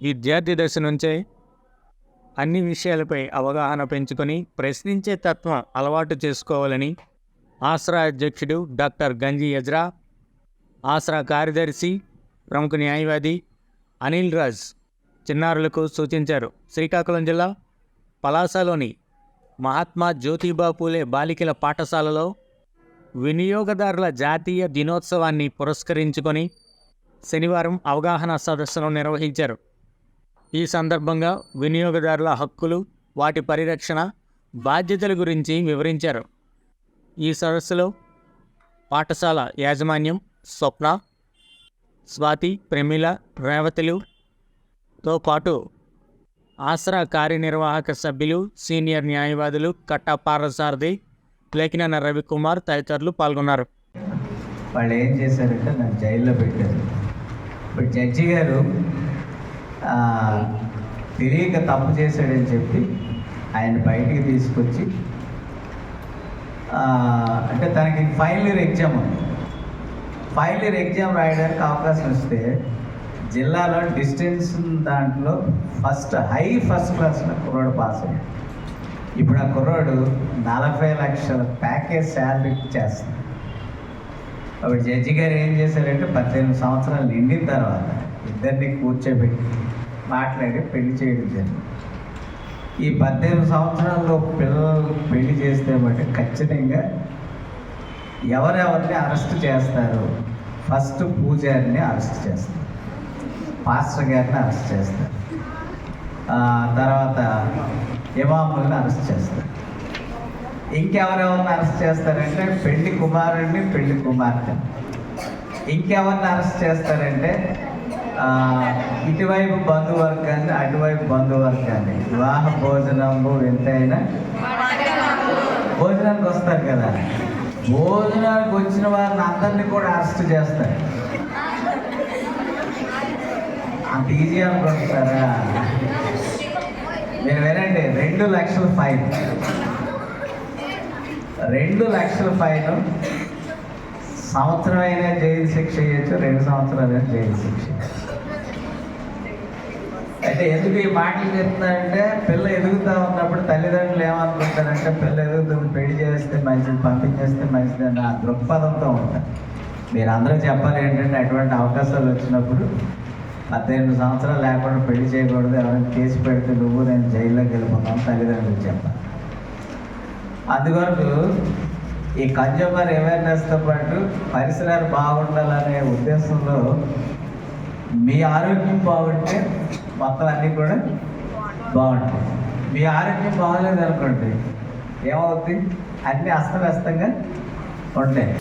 విద్యార్థి దశ నుంచే అన్ని విషయాలపై అవగాహన పెంచుకొని ప్రశ్నించే తత్వం అలవాటు చేసుకోవాలని ఆసరా అధ్యక్షుడు డాక్టర్ గంజి యజ్రా ఆసరా కార్యదర్శి ప్రముఖ న్యాయవాది అనిల్ రాజ్ చిన్నారులకు సూచించారు. శ్రీకాకుళం జిల్లా పలాసలోని మహాత్మా జ్యోతిబా పూలే బాలికల పాఠశాలలో వినియోగదారుల జాతీయ దినోత్సవాన్ని పురస్కరించుకొని శనివారం అవగాహన సదస్సును నిర్వహించారు. ఈ సందర్భంగా వినియోగదారుల హక్కులు వాటి పరిరక్షణ బాధ్యతల గురించి వివరించారు. ఈ సదస్సులో పాఠశాల యాజమాన్యం స్వప్న స్వాతి ప్రమిళ రేవతులుతో పాటు ఆసరా కార్యనిర్వాహక సభ్యులు సీనియర్ న్యాయవాదులు కట్టా పారసారథి లేఖిన రవికుమార్ తదితరులు పాల్గొన్నారు. వాళ్ళు ఏం చేశారంటే నన్ను జైల్లో పెట్టారు. ఇప్పుడు జడ్జి గారు తెలియక తప్పు చేశాడని చెప్పి ఆయన బయటికి తీసుకొచ్చి అంటే తనకి ఫైనల్ ఇయర్ ఎగ్జామ్ ఉంది. ఫైనల్ ఇయర్ ఎగ్జామ్ రాయడానికి అవకాశం ఇస్తే జిల్లాలో డిస్టెన్స్ దాంట్లో ఫస్ట్ హై ఫస్ట్ క్లాస్లో కుర్రాడు పాస్ అయ్యాడు. ఇప్పుడు ఆ కుర్రాడు నలభై లక్షల ప్యాకేజ్ శాలరీ చేస్తాడు. అప్పుడు జడ్జి గారు ఏం చేశారంటే పద్దెనిమిది సంవత్సరాలు నిండిన తర్వాత ఇద్దరిని కూర్చోబెట్టి మాట్లాడి పెళ్ళి చేయడం జరిగింది. ఈ పద్దెనిమిది సంవత్సరాల్లో పిల్లలు పెళ్ళి చేస్తే బట్టి ఖచ్చితంగా ఎవరెవరిని అరెస్ట్ చేస్తారు ఫస్ట్ పూజారిని అరెస్ట్ చేస్తారు. పాస్టర్ గారిని అరెస్ట్ చేస్తారు. తర్వాత ఇమాములను అరెస్ట్ చేస్తారు. ఇంకెవరెవరిని అరెస్ట్ చేస్తారంటే పెళ్ళి కుమారుడిని పెళ్ళి కుమార్తె. ఇంకెవరిని అరెస్ట్ చేస్తారంటే ఇటువైపు బంధువర్గాన్ని అటువైపు బంధువర్గాన్ని. వివాహ భోజనము ఎంతైనా భోజనానికి వస్తారు కదా. భోజనానికి వచ్చిన వారిని అందరినీ కూడా అరెస్ట్ చేస్తారు. అంత ఈజీ అనుకుంటారా మీరు వినండి రెండు లక్షల ఫైన్. రెండు లక్షల ఫైన్. సంవత్సరం అయినా జైలు శిక్ష చేయొచ్చు రెండు సంవత్సరాలైనా జైలు శిక్ష అయితే ఎందుకు ఈ మాటలు చెప్తున్నారంటే పిల్ల ఎదుగుతా ఉన్నప్పుడు తల్లిదండ్రులు ఏమనుకుంటారంటే పిల్ల ఎదుగుతుంది పెళ్ళి చేస్తే మంచిది పంపించేస్తే మంచిది అన్న ఆ దృక్పథంతో ఉంటారు. మీరు అందరూ చెప్పాలి ఏంటంటే అటువంటి అవకాశాలు వచ్చినప్పుడు పద్దెనిమిది సంవత్సరాలు లేకుండా పెళ్ళి చేయకూడదు. ఎవరైనా కేసు పెడితే నువ్వు నేను జైల్లోకి వెళ్ళిపోతాను తల్లిదండ్రులు చెప్పాలి అందువరకు ఈ కన్జ్యూమర్ అవేర్నెస్తో పాటు పరిసరాలు బాగుండాలనే ఉద్దేశంలో మీ ఆరోగ్యం బాగుంటే మొత్తం అన్నీ కూడా బాగుంటాయి. మీ ఆరోగ్యం బాగలేదు అనుకోండి ఏమవుతుంది అన్నీ అస్తవ్యస్తంగా ఉంటాయి.